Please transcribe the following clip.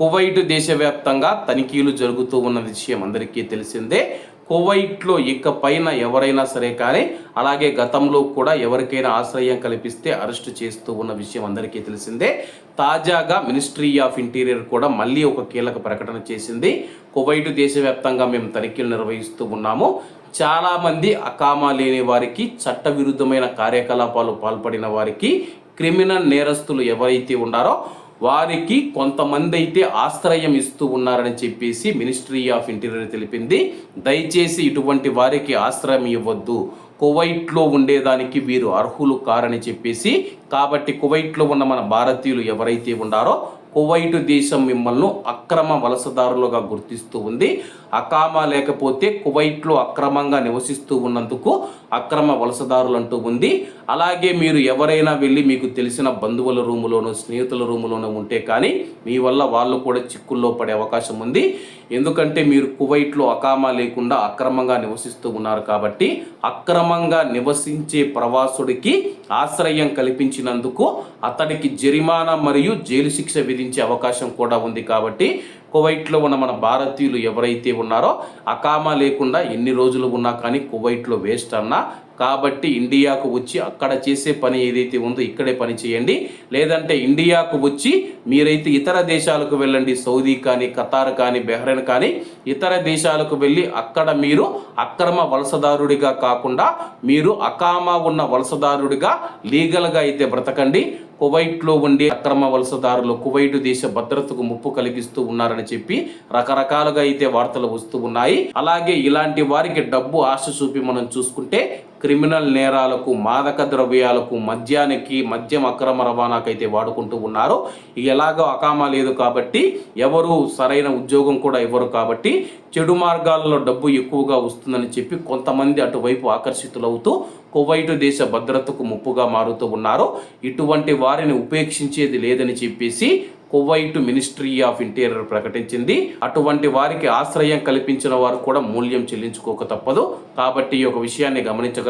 Kuwait దేశవ్యాప్తంగా తనిఖీలు జరుగుతూ ఉన్న విషయం అందరికీ తెలిసిందే. కువైట్లో ఇకపైన ఎవరైనా సరే కానీ అలాగే గతంలో కూడా ఎవరికైనా ఆశ్రయం కల్పిస్తే అరెస్ట్ చేస్తూ ఉన్న విషయం అందరికీ తెలిసిందే. తాజాగా మినిస్ట్రీ ఆఫ్ ఇంటీరియర్ కూడా మళ్ళీ ఒక కీలక ప్రకటన చేసింది. కువైట్ దేశవ్యాప్తంగా మేము తనిఖీలు నిర్వహిస్తూ ఉన్నాము. చాలామంది అకామా లేని వారికి చట్టవిరుద్ధమైన కార్యకలాపాలు పాల్పడిన వారికి క్రిమినల్ నేరస్తులు ఎవరైతే ఉన్నారో వారికి కొంతమంది అయితే ఆశ్రయం ఇస్తూ ఉన్నారని చెప్పేసి మినిస్ట్రీ ఆఫ్ ఇంటీరియర్ తెలిపింది. దయచేసి ఇటువంటి వారికి ఆశ్రయం ఇవ్వద్దు. కువైట్లో ఉండేదానికి వీరు అర్హులు కారని చెప్పేసి కాబట్టి కువైట్లో ఉన్న మన భారతీయులు ఎవరైతే ఉన్నారో కువైట్ దేశం మిమ్మల్ని అక్రమ వలసదారులుగా గుర్తిస్తూ ఉంది. అకామా లేకపోతే కువైట్లో అక్రమంగా నివసిస్తూ ఉన్నందుకు అక్రమ వలసదారులు అంటూ ఉంది. అలాగే మీరు ఎవరైనా వెళ్ళి మీకు తెలిసిన బంధువుల రూములోనో స్నేహితుల రూములోనో ఉంటే కానీ మీ వల్ల వాళ్ళు కూడా చిక్కుల్లో పడే అవకాశం ఉంది. ఎందుకంటే మీరు కువైట్లో అకామా లేకుండా అక్రమంగా నివసిస్తూ ఉన్నారు కాబట్టి అక్రమంగా నివసించే ప్రవాసుడికి ఆశ్రయం కల్పించినందుకు అతడికి జరిమానా మరియు జైలు శిక్ష విధించే అవకాశం కూడా ఉంది కాబట్టి కువైట్లో ఉన్న మన భారతీయులు ఎవరైతే ఉన్నారో అకామా లేకుండా ఎన్ని రోజులు ఉన్నా కానీ కువైట్లో వేస్ట్ అన్నా. కాబట్టి ఇండియాకు వచ్చి అక్కడ చేసే పని ఏదైతే ఉందో ఇక్కడే పని చేయండి. లేదంటే ఇండియాకు వచ్చి మీరైతే ఇతర దేశాలకు వెళ్ళండి. సౌదీ కానీ ఖతార్ కానీ బెహ్రెన్ కానీ ఇతర దేశాలకు వెళ్ళి అక్కడ మీరు అక్రమ వలసదారుడిగా కాకుండా మీరు అకామా ఉన్న వలసదారుడిగా లీగల్గా అయితే బ్రతకండి. కువైట్లో ఉండే అక్రమ వలసదారులు కువైట్ దేశ భద్రతకు ముప్పు కలిగిస్తూ ఉన్నారని చెప్పి రకరకాలుగా అయితే వార్తలు వస్తూ ఉన్నాయి. అలాగే ఇలాంటి వారికి డబ్బు ఆశ చూపి మనం చూసుకుంటే క్రిమినల్ నేరాలకు మాదక ద్రవ్యాలకు మద్యానికి మద్యం అక్రమ రవాణాకైతే వాడుకుంటూ ఉన్నారు. ఎలాగో అకామా లేదు కాబట్టి ఎవరు సరైన ఉద్యోగం కూడా ఇవ్వరు కాబట్టి చెడు మార్గాల్లో డబ్బు ఎక్కువగా వస్తుందని చెప్పి కొంతమంది అటువైపు ఆకర్షితులవుతూ కువైటు దేశ భద్రతకు ముప్పుగా మారుతూ ఉన్నారు. ఇటువంటి వారిని ఉపేక్షించేది లేదని చెప్పేసి కువైట్ మినిస్ట్రీ ఆఫ్ ఇంటీరియర్ ప్రకటించింది. అటువంటి వారికి ఆశ్రయం కల్పించిన వారు కూడా మూల్యం చెల్లించుకోక తప్పదు. కాబట్టి ఈ యొక్క విషయాన్ని గమనించగల